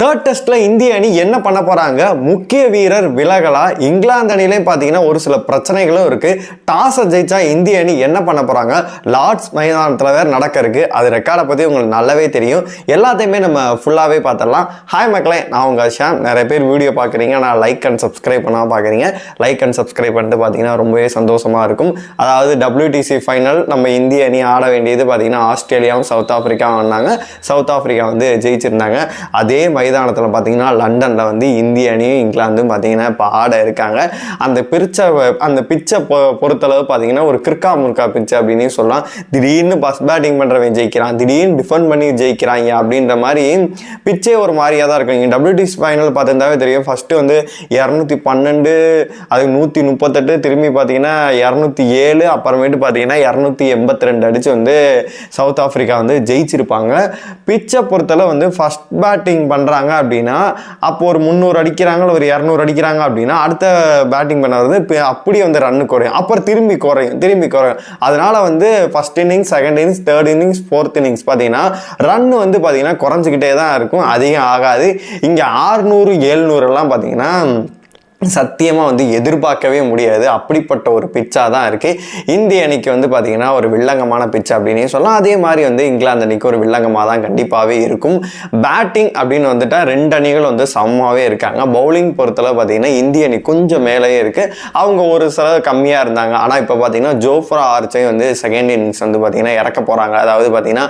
Third டெஸ்ட்ல இந்திய அணி என்ன பண்ண போறாங்க? முக்கிய வீரர் விலகலா? இங்கிலாந்து அணிலையும் பார்த்தீங்கன்னா ஒரு சில பிரச்சனைகளும் இருக்கு. டாஸை ஜெயிச்சா இந்திய அணி என்ன பண்ண போறாங்க? லார்ட்ஸ் மைதானத்தில் வேற நடக்க இருக்கு. அது ரெக்கார்டை பத்தி உங்களுக்கு நல்லாவே தெரியும். எல்லாத்தையுமே நம்ம ஃபுல்லாவே பார்த்துடலாம் ஹாய் மக்களே நான் உங்க ஷாம் நிறைய பேர் வீடியோ பார்க்குறீங்க நான் லைக் அண்ட் சப்ஸ்கிரைப் பண்ணால் பார்க்குறீங்க லைக் அண்ட் சப்ஸ்கிரைப் பண்ணிட்டு பார்த்தீங்கன்னா ரொம்பவே சந்தோஷமாக இருக்கும். அதாவது டபிள்யூடிசி ஃபைனல் நம்ம இந்திய அணி ஆட வேண்டியது பார்த்தீங்கன்னா ஆஸ்திரேலியாவும் சவுத் ஆஃப்ரிக்காவும் வந்தாங்க சவுத் ஆஃப்ரிக்கா வந்து ஜெயிச்சிருந்தாங்க. அதே மைதானத்தில் பார்த்தீங்கன்னா லண்டனில் வந்து இந்திய அணியும் இங்கிலாந்தும் பார்த்தீங்கன்னா இப்போ ஆட இருக்காங்க. அந்த பிரிச்சை அந்த பிச்சை பொ பொறுத்தளவு பார்த்தீங்கன்னா ஒரு கிற்கா முற்கா பிச்சை அப்படின்னு சொல்லலாம். திடீர்னு பஸ் பேட்டிங் பண்ணுறவன் ஜெயிக்கிறான். திடீர்னு டிஃபெண்ட் பண்ணி ஜெயிக்கிறாங்க அப்படின்ற மாதிரி பிச்சே ஒரு மாதிரியாக தான் இருக்கும். இங்கே டபிள்யூடிசி ஃபைனல் பார்த்துருந்தாவே தெரியும். ஃபஸ்ட்டு வந்து இரநூத்தி பன்னெண்டு அது நூற்றி முப்பத்தெட்டு திரும்பி பார்த்தீங்கன்னா இரநூத்தி ஏழு அப்புறமேட்டு பார்த்தீங்கன்னா இரநூத்தி எண்பத்தி ரெண்டு அடிச்சு வந்து சவுத் ஆஃப்ரிக்கா வந்து ஜெயிச்சிருப்பாங்க. பிச்சை பொறுத்தளவு வந்து ஃபர்ஸ்ட் பேட்டிங் பண்ணுறாங்க அப்படின்னா அப்போ ஒரு முந்நூறு அடிக்கிறாங்க ஒரு இரநூறு அடிக்கிறாங்க அப்படின்னா அடுத்த பேட்டிங் பண்ண இப்போ அப்படியே வந்து ரன்னு குறையும். அப்புறம் திரும்பி குறையும் திரும்பி குறையும். அதனால் வந்து first innings second innings third innings fourth innings பார்த்தீங்கன்னா ரன் வந்து பார்த்தீங்கன்னா குறைஞ்சிக்கிட்டே தான் இருக்கும். அதிகம் ஆகாது. இங்கே ஆறுநூறு எழுநூறுலாம் பார்த்தீங்கன்னா சத்தியமாக வந்து எதிர்பார்க்கவே முடியாது. அப்படிப்பட்ட ஒரு பிச்சாக தான் இருக்குது இந்திய அணிக்கு வந்து பார்த்திங்கன்னா ஒரு வில்லங்கமான பிச்சை அப்படின்னே சொல்லலாம். அதே மாதிரி வந்து இங்கிலாந்து அணிக்கு ஒரு வில்லங்கமாக தான் கண்டிப்பாகவே இருக்கும். பேட்டிங் அப்படின்னு வந்துட்டால் ரெண்டு அணிகள் வந்து சமமாகவே இருக்காங்க. பவுலிங் பொறுத்தளவு பார்த்தீங்கன்னா இந்திய அணி கொஞ்சம் மேலேயே இருக்குது அவங்க ஒரு சில கம்மியாக இருந்தாங்க. ஆனால் இப்போ பார்த்தீங்கன்னா ஜோஃப்ரா ஆர்ச்சை வந்து செகண்ட் இன்னிங்ஸ் வந்து பார்த்திங்கன்னா இறக்க போகிறாங்க அதாவது பார்த்திங்கன்னா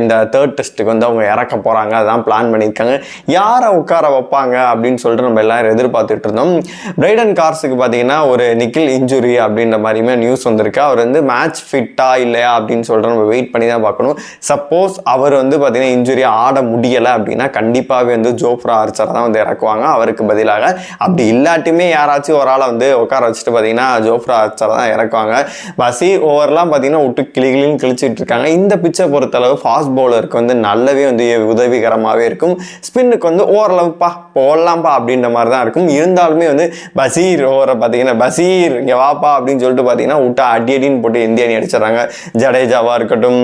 இந்த தேர்ட் டெஸ்ட்டுக்கு வந்து அவங்க இறக்க போகிறாங்க அதான் பிளான் பண்ணியிருக்காங்க. யாரை உட்கார வைப்பாங்க அப்படின்னு சொல்லிட்டு நம்ம எல்லோரும் எதிர்பார்த்துட்டு இருந்தோம். பிரைடன் கார்ஸுக்கு பார்த்தீங்கன்னா ஒரு நிக்கில் இன்ஜுரி அப்படின்ற மாதிரியுமே நியூஸ் வந்திருக்கு. அவர் வந்து மேட்ச் ஃபிட்டா இல்லையா அப்படின்னு சொல்லிட்டு நம்ம வெயிட் பண்ணி தான் பார்க்கணும். சப்போஸ் அவர் வந்து பார்த்தீங்கன்னா இன்ஜுரி ஆட முடியலை அப்படின்னா கண்டிப்பாகவே வந்து ஜோஃப்ரா ஆர்ச்சரை தான் வந்து இறக்குவாங்க. அவருக்கு பதிலாக அப்படி இல்லாட்டியுமே யாராச்சும் ஒரு ஆளை வந்து உட்கார வச்சுட்டு பார்த்தீங்கன்னா ஜோஃப்ரா ஆர்ச்சரை தான் இறக்குவாங்க. பசி ஓவர்லாம் பார்த்தீங்கன்னா விட்டு கிளி கிளின்னு கிழிச்சிட்டு இருக்காங்க. இந்த பிச்சை பொறுத்தளவு ஃபாஸ்ட் பவுலருக்கு வந்து நல்லாவே வந்து உதவிகரமாகவே இருக்கும். ஸ்பின்னுக்கு வந்து ஓரளவுப்பா போடலாம்ப்பா அப்படின்ற மாதிரி தான் இருக்கும். இருந்தாலுமே வந்து பசீர் ஓவரை பார்த்தீங்கன்னா பசீர் இங்கே வாப்பா அப்படின்னு சொல்லிட்டு பார்த்தீங்கன்னா விட்டா அடி அடின்னு போட்டு இந்திய அணி அடிச்சிடறாங்க. ஜடேஜாவாக இருக்கட்டும்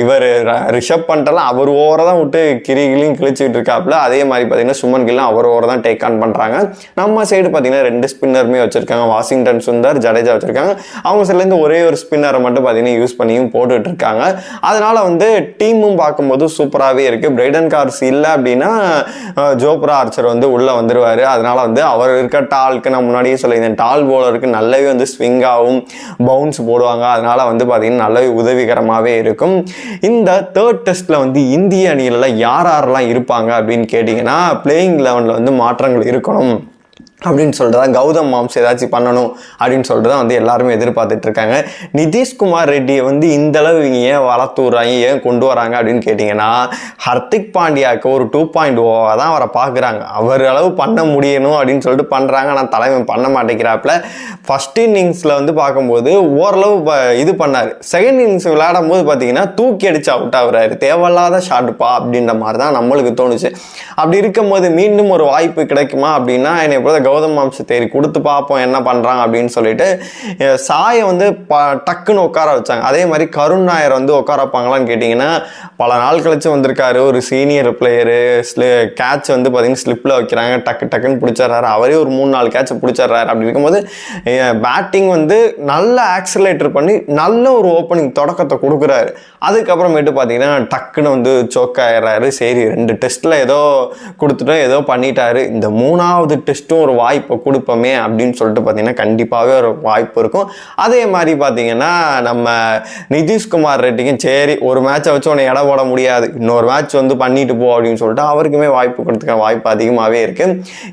இவர் ரிஷப் பண்ணிட்டலாம் அவர் ஓவரை தான் விட்டு கிரி கிழிச்சிக்கிட்டு இருக்காப்புல. அதே மாதிரி பார்த்தீங்கன்னா சுமன் கில்லாம் அவர் ஓவரை தான் டேக் ஆன் பண்ணுறாங்க நம்ம சைடு பார்த்தீங்கன்னா ரெண்டு ஸ்பின்னருமே வச்சிருக்காங்க. வாஷிங்டன் சுந்தர் ஜடேஜா வச்சுருக்காங்க. அவங்க சைட்லேருந்து ஒரே ஒரு ஸ்பின்னரை மட்டும் பார்த்தீங்கன்னா யூஸ் பண்ணியும் போட்டுட்டு இருக்காங்க. அதனால வந்து டீமும் பார்க்கும்போது சூப்பராகவே இருக்குது பிரைடன் கார்ஸ் இல்லை அப்படின்னா ஜோப்ரா ஆர்ச்சர் வந்து உள்ளே வந்துடுவார் அதனால் வந்து அவர் இருக்க டாலுக்கு நான் முன்னாடியே சொல்லியிருந்தேன். டால் போலருக்கு நல்லாவே வந்து ஸ்விங்காகவும் பவுன்ஸ் போடுவாங்க. அதனால் வந்து பார்த்திங்கன்னா நல்லாவே உதவிகரமாகவே இருக்கும். இந்த தேர்ட் டெஸ்ட்டில் வந்து இந்திய அணியிலலாம் யார் யாரெல்லாம் இருப்பாங்க அப்படின்னு கேட்டிங்கன்னா பிளேயிங் லெவனில் வந்து மாற்றங்கள் இருக்கணும். அப்படின்னு சொல்லிட்டு தான் கௌதம் மாம்ஸ் ஏதாச்சும் பண்ணணும் அப்படின்னு சொல்லிட்டு தான் வந்து எல்லாருமே எதிர்பார்த்துட்டு இருக்காங்க. நிதிஷ்குமார் ரெட்டியை வந்து இந்த அளவு இவங்க ஏன் வளர்த்துறாங்க ஏன் கொண்டு வராங்க அப்படின்னு கேட்டிங்கன்னா ஹர்திக் பாண்டியாவுக்கு ஒரு டூ பாயிண்ட் ஓவாக தான் அவரை பார்க்குறாங்க. அவர் அளவு பண்ண முடியணும் அப்படின்னு சொல்லிட்டு பண்ணுறாங்க ஆனால் தலைமை பண்ண மாட்டேங்கிறாப்புல. ஃபர்ஸ்ட் இன்னிங்ஸில் வந்து பார்க்கும்போது ஓரளவு ப- இது பண்ணார். செகண்ட் இன்னிங்ஸ் விளையாடும் போது பார்த்தீங்கன்னா தூக்கி அடிச்சு அவுட் ஆகுறாரு. தேவையில்லாத ஷாட்டுப்பா அப்படின்ற மாதிரி தான் நம்மளுக்கு தோணுச்சு. அப்படி இருக்கும்போது மீண்டும் ஒரு வாய்ப்பு கிடைக்குமா அப்படின்னா என்னை போல கௌதம் மாம்ச தேடி கொடுத்து பார்ப்போம் என்ன பண்ணுறாங்க அப்படின்னு சொல்லிட்டு சாயை வந்து ப டக்குன்னு உட்கார வச்சாங்க. அதே மாதிரி கருண் நாயர் வந்து உட்கார வைப்பாங்களான்னு கேட்டிங்கன்னா பல நாள் கழிச்சு வந்திருக்காரு. ஒரு சீனியர் பிளேயரு கேட்ச் வந்து பார்த்தீங்கன்னா ஸ்லிப்பில் வைக்கிறாங்க. டக்கு டக்குன்னு பிடிச்சிடுறாரு. அவரே ஒரு மூணு நாலு கேட்சை பிடிச்சிடுறாரு. அப்படி இருக்கும்போது பேட்டிங் வந்து நல்ல ஆக்சிலேட்டர் பண்ணி நல்ல ஒரு ஓப்பனிங் தொடக்கத்தை கொடுக்குறாரு. அதுக்கப்புறமேட்டு பார்த்தீங்கன்னா டக்குன்னு வந்து சோக் ஆயிடுறாரு. சரி ரெண்டு டெஸ்ட்டில் ஏதோ கொடுத்துட்டோம் ஏதோ பண்ணிட்டாரு. இந்த மூணாவது டெஸ்ட்டும் ஒரு வாய்ப்பை கொடுப்போமே அப்படின்னு சொல்லிட்டு பார்த்தீங்கன்னா கண்டிப்பாகவே ஒரு வாய்ப்பு இருக்கும். அதே மாதிரி பார்த்தீங்கன்னா நம்ம நிதிஷ்குமார் ரெட்டிக்கும் சரி ஒரு மேட்சை வச்சு உன்னை இட போட முடியாது. இன்னொரு மேட்ச் வந்து பண்ணிட்டு போ அப்படின்னு சொல்லிட்டு அவருக்குமே வாய்ப்பு கொடுத்துக்க வாய்ப்பு அதிகமாகவே இருக்கு.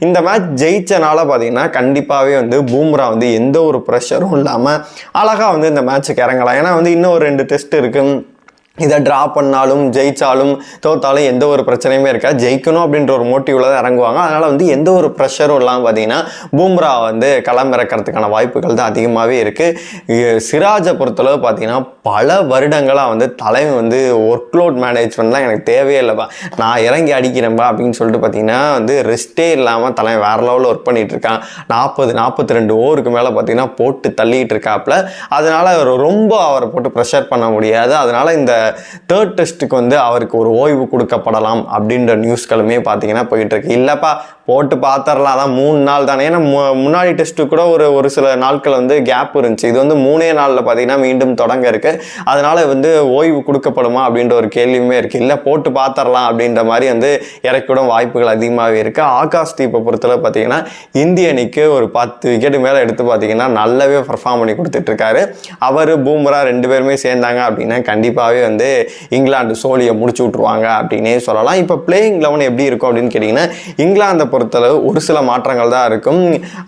இந்த மேட்ச் ஜெயிச்சனால பார்த்தீங்கன்னா கண்டிப்பாகவே வந்து பூம்ரா வந்து எந்த ஒரு ப்ரெஷரும் இல்லாமல் அழகாக வந்து இந்த மேட்சுக்கு இறங்கலாம். ஏன்னா வந்து இன்னும் ஒரு ரெண்டு டெஸ்ட் இருக்குது இதை ட்ரா பண்ணாலும் ஜெயித்தாலும் தோத்தாலும் எந்த ஒரு பிரச்சனையுமே இருக்காது. ஜெயிக்கணும் அப்படின்ற ஒரு மோட்டிவில் தான் இறங்குவாங்க. அதனால் வந்து எந்த ஒரு ப்ரெஷரும் இல்லாமல் பார்த்தீங்கன்னா பூம்ரா வந்து களம் இறக்கிறதுக்கான வாய்ப்புகள் தான் அதிகமாகவே இருக்குது சிராஜை பொறுத்தளவு பார்த்தீங்கன்னா பல வருடங்களாக வந்து தலைமை வந்து ஒர்க் லோட் மேனேஜ்மெண்ட்லாம் எனக்கு தேவையே இல்லைப்பா. நான் இறங்கி அடிக்கிறேன்பா அப்படின்னு சொல்லிட்டு பார்த்தீங்கன்னா வந்து ரெஸ்ட்டே இல்லாமல் தலைமை வேறு லெவலில் ஒர்க் பண்ணிகிட்ருக்கான் இருக்கான். நாற்பது நாற்பத்தி ரெண்டு ஓவருக்கு மேலே பார்த்தீங்கன்னா போட்டு தள்ளிகிட்டு இருக்காப்புல. அதனால் அவர் ரொம்ப அவரை போட்டு ப்ரெஷர் பண்ண முடியாது. அதனால் இந்த தேர்ட் டெஸ்ட்டுக்கு வந்து அவருக்கு ஒரு ஓய்வு கொடுக்கப்படலாம் அப்படின்ற நியூஸ்களுமே பார்த்தீங்கன்னா போயிட்டு இருக்கு இல்லைப்பா போட்டு பார்த்துடலாம். அதான் மூணு நாள் தானே. ஏன்னா மு- முன்னாடி டெஸ்ட்டு கூட ஒரு ஒரு சில நாட்கள் வந்து கேப் இருந்துச்சு. இது வந்து மூணே நாளில் பார்த்தீங்கன்னா மீண்டும் தொடங்க இருக்கு. அதனால வந்து ஓய்வு கொடுக்கப்படுமா அப்படின்ற ஒரு கேள்வியுமே இருக்கு. இல்லை போட்டு பார்த்துடலாம் அப்படின்ற மாதிரி வந்து இறக்கிவிடும் வாய்ப்புகள் அதிகமாகவே இருக்கு. ஆகாஷ் தீப்பை பொறுத்தளவு பார்த்தீங்கன்னா இந்திய அணிக்கு ஒரு பத்து விக்கெட் மேலே எடுத்து பார்த்தீங்கன்னா நல்லாவே பர்ஃபார்ம் பண்ணி கொடுத்துட்டு இருக்காரு. அவர் பூம்ரா ரெண்டு பேருமே சேர்ந்தாங்க அப்படின்னா கண்டிப்பாகவே வந்து வந்து இங்கிலாந்து சோழியை முடிச்சு விட்ருவாங்க அப்படின்னே சொல்லலாம். இப்போ பிளேயிங் லெவன் எப்படி இருக்கும் அப்படின்னு கேட்டிங்கன்னா இங்கிலாந்தை பொறுத்தளவு ஒரு சில மாற்றங்கள் தான் இருக்கும்.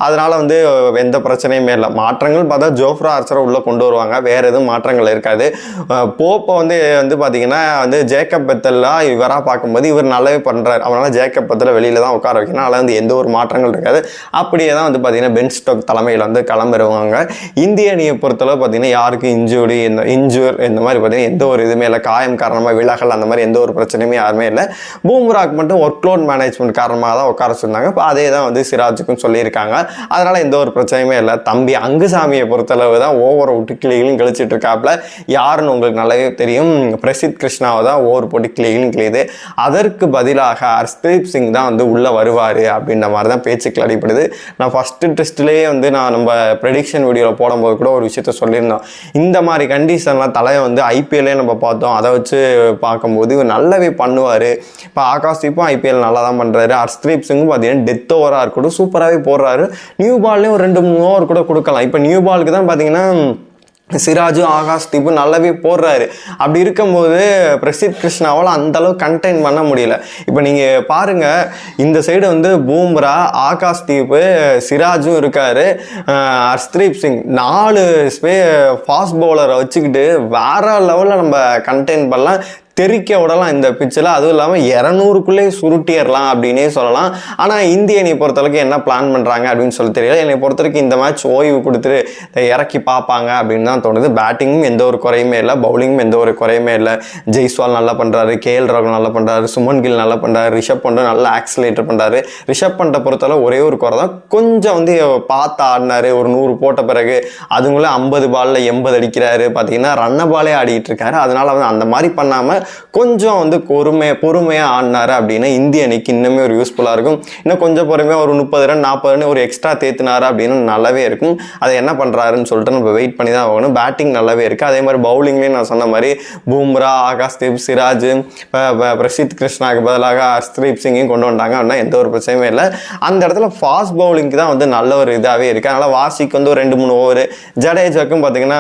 அதனால் வந்து எந்த பிரச்சனையுமே இல்லை. மாற்றங்கள் பார்த்தா ஜோஃப்ரா ஆர்ச்சரை உள்ளே கொண்டு வருவாங்க. வேறு எதுவும் மாற்றங்கள் இருக்காது. போப்பை வந்து வந்து பார்த்திங்கன்னா வந்து ஜேக்கப் பெத்தல்லாம் இவராக பார்க்கும்போது இவர் நல்லாவே பண்ணுறாரு அவனால் ஜேக்கப் பெத்தில் வெளியில் தான் உட்கார வைக்கணும். அதில் வந்து எந்த ஒரு மாற்றங்கள் இருக்காது. அப்படியே தான் வந்து பார்த்தீங்கன்னா பென் ஸ்டோக் தலைமையில் வந்து கிளம்பிடுவாங்க இந்திய அணியை பொறுத்தளவு பார்த்தீங்கன்னா யாருக்கும் இன்ஜூரி இந்த இன்ஜூர் இந்த மாதிரி பார்த்தீங்கன்னா எந்த ஒரு இதுவுமே இல்லை. காயம் காரணமாக விலகல் அந்த மாதிரி எந்த ஒரு பிரச்சனையுமே யாருமே இல்லை. பூம்ராக் மட்டும் ஒர்க் லோட் மேனேஜ்மெண்ட் காரணமாக தான் உட்கார சொன்னாங்க இப்போ அதே தான் வந்து சிராஜுக்கும் சொல்லியிருக்காங்க. அதனால் எந்த ஒரு பிரச்சனையுமே இல்லை. தம்பி அங்குசாமியை பொறுத்தளவு தான் ஓவரை விட்டு கிளிகளும் கழிச்சிட்டு இருக்காப்புல யாருன்னு உங்களுக்கு நல்லாவே தெரியும். பிரசித் கிருஷ்ணாவை தான் ஓவர் போட்டு கிளிகளும் கிளியுது அதற்கு பதிலாக ஹர்ஸ்தீப் சிங் தான் வந்து உள்ளே வருவார் அப்படின்ற மாதிரி தான் பேச்சுக்கள் அடிப்படுது நான் ஃபஸ்ட்டு டெஸ்ட்லேயே வந்து நான் நம்ம ப்ரெடிக்ஷன் வீடியோவில் போடும்போது கூட ஒரு விஷயத்த சொல்லியிருந்தோம். இந்த மாதிரி கண்டிஷன்லாம் தலையை வந்து ஐபிஎல்லே நம்ம பார்த்தோம். அதை வச்சு பார்க்கும்போது இவர் நல்லாவே பண்ணுவார். இப்போ ஆகாஷ் தீப்பும் ஐபிஎல் நல்லா தான் பண்ணுறாரு ஹர்ஷ்தீப் சிங்கும் பார்த்தீங்கன்னா டெத் ஓவராக இருக்கட்டும் சூப்பராகவே போடுறாரு. நியூ பால்லேயும் ஒரு ரெண்டு மூணு ஓவர் கூட கொடுக்கலாம். இப்போ நியூ பாலுக்கு தான் பார்த்தீங்கன்னா சிராஜு ஆகாஷ் தீபு நல்லாவே போடுறாரு. அப்படி இருக்கும்போது பிரசித் கிருஷ்ணாவால் அந்த கண்டெயின் பண்ண முடியல. இப்போ நீங்கள் பாருங்க இந்த சைடு வந்து பூம்ரா ஆகாஷ் தீபு சிராஜும் இருக்கார். ஹர்ஸ்தீப் சிங் நாலு ஸ்பே ஃபாஸ்ட் பவுலரை வச்சுக்கிட்டு வேற லெவலில் நம்ம கண்டெயின் பண்ணலாம். தெறிக்க விடலாம் இந்த பிச்சில் அதுவும் இல்லாமல் இரநூறுக்குள்ளே சுருட்டிடலாம் அப்படின்னே சொல்லலாம். ஆனால் இந்திய அணியை பொறுத்தளவுக்கு என்ன பிளான் பண்ணுறாங்க அப்படின்னு சொல்லி தெரியல. என்னை பொறுத்தவரைக்கும் இந்த மேட்ச் ஓய்வு கொடுத்துட்டு இறக்கி பார்ப்பாங்க அப்படின்னு தான் தோணுது. பேட்டிங்கும் எந்த ஒரு குறையுமே இல்லை. பவுலிங்கும் எந்த ஒரு குறையுமே இல்லை. ஜெய்ஸ்வால் நல்லா பண்ணுறாரு கேஎல் ராகுல் நல்லா பண்ணுறாரு சுமன் கில் நல்லா பண்ணுறாரு ரிஷப் பண்ட் நல்லா ஆக்சிலேட்டர் பண்ணுறாரு ரிஷப் பண்ட்டை பொறுத்தளவு ஒரே ஒரு குறை தான். கொஞ்சம் வந்து பார்த்து ஆடினாரு. ஒரு நூறு போட்ட பிறகு அதுங்களும் ஐம்பது பாலில் எண்பது அடிக்கிறாரு. பார்த்தீங்கன்னா ரன்ன பாலே ஆடிட்டு இருக்காரு. அதனால வந்து அந்த மாதிரி பண்ணாமல் கொஞ்சம் வந்து பொறுமையாக பொறுமையாக ஆடினாரு அப்படின்னா இந்திய அணிக்கு இன்னுமே ஒரு யூஸ்ஃபுல்லாக இருக்கும். இன்னும் கொஞ்சம் பொறுமையாக ஒரு முப்பது ரன் நாற்பது ரன் ஒரு எக்ஸ்ட்ரா தேத்துனாரு அப்படின்னு நல்லாவே இருக்கும். அதை என்ன பண்ணுறாருன்னு சொல்லிட்டு நம்ம வெயிட் பண்ணி தான் ஆகணும். பேட்டிங் நல்லாவே இருக்குது அதே மாதிரி பவுலிங்லேயும் நான் சொன்ன மாதிரி பூம்ரா ஆகாஷ்தீப் சிராஜ் ப- பிரசித் கிருஷ்ணாக்கு பதிலாக ஹர்ஸ்தீப் சிங்கையும் கொண்டு வந்தாங்க அப்படின்னா எந்த ஒரு பிரச்சனையுமே இல்லை. அந்த இடத்துல ஃபாஸ்ட் பவுலிங்க்கு தான் வந்து நல்ல ஒரு இதாகவே இருக்குது அதனால் வாசிக்கு வந்து ஒரு ரெண்டு மூணு ஓவர் ஜடேஜாக்கும் பார்த்தீங்கன்னா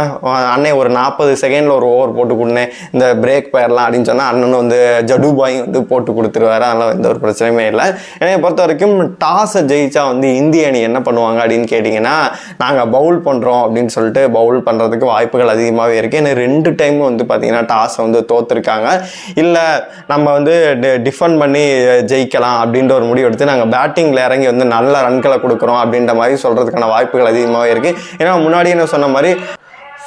அன்னை ஒரு நாற்பது செகண்டில் ஒரு ஓவர் போட்டு கொடுனேன் இந்த பிரேக் போயிடலாம் அப்படின்னு சொன்னால் அண்ணன் வந்து ஜடுபாய் வந்து போட்டு கொடுத்துருவாரு. அதனால் எந்த ஒரு பிரச்சனையுமே இல்லை. என்னை பொறுத்த வரைக்கும் டாஸை ஜெயிச்சா வந்து இந்திய அணி என்ன பண்ணுவாங்க அப்படின்னு கேட்டிங்கன்னா நாங்கள் பவுல் பண்ணுறோம் அப்படின்னு சொல்லிட்டு பவுல் பண்ணுறதுக்கு வாய்ப்புகள் அதிகமாகவே இருக்குது ஏன்னா ரெண்டு டைமும் வந்து பார்த்தீங்கன்னா டாஸை வந்து தோற்றுருக்காங்க இல்லை நம்ம வந்து டிஃபெண்ட் பண்ணி ஜெயிக்கலாம் அப்படின்ற ஒரு முடிவு எடுத்து நாங்கள் பேட்டிங்கில் இறங்கி வந்து நல்ல ரன்களை கொடுக்குறோம் அப்படின்ற மாதிரி சொல்கிறதுக்கான வாய்ப்புகள் அதிகமாகவே இருக்குது ஏன்னா முன்னாடி என்ன சொன்ன மாதிரி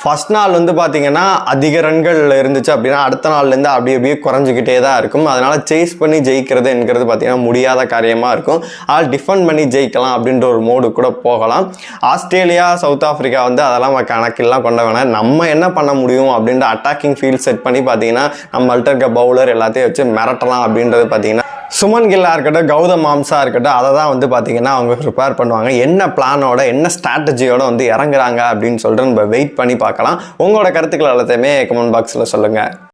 ஃபர்ஸ்ட் நாள் வந்து பார்த்தீங்கன்னா அதிக ரன்கள் இருந்துச்சு அப்படின்னா அடுத்த நாள்லேருந்து அப்படியே அப்படியே குறைஞ்சிக்கிட்டே தான் இருக்கும். அதனால் சேஸ் பண்ணி ஜெயிக்கிறது என்கிறது பார்த்தீங்கன்னா முடியாத காரியமாக இருக்கும். ஆல் டிஃபெண்ட் பண்ணி ஜெயிக்கலாம் அப்படின்ற ஒரு மோடு கூட போகலாம். ஆஸ்திரேலியா சவுத் ஆஃப்ரிக்கா வந்து அதெல்லாம் கணக்கெல்லாம் கொண்ட வேணாம். நம்ம என்ன பண்ண முடியும் அப்படின்ற அட்டாக்கிங் ஃபீல்ட் செட் பண்ணி பார்த்தீங்கன்னா நம்மள்ட்ட இருக்க பவுலர் எல்லாத்தையும் வச்சு மிரட்டலாம் அப்படின்றது பார்த்தீங்கன்னா சுமன் கில்லா இருக்கட்டும் கௌதம் மாம்சா இருக்கட்டும் அதை தான் வந்து பார்த்தீங்கன்னா அவங்க ப்ரிப்பேர் பண்ணுவாங்க. என்ன பிளானோட என்ன ஸ்ட்ராட்டஜியோட வந்து இறங்குறாங்க அப்படின்னு சொல்லிட்டு நம்ம வெயிட் பண்ணி பார்க்கலாம். உங்களோட கருத்துக்கள் எல்லாத்தையுமே கமெண்ட் பாக்ஸில் சொல்லுங்கள்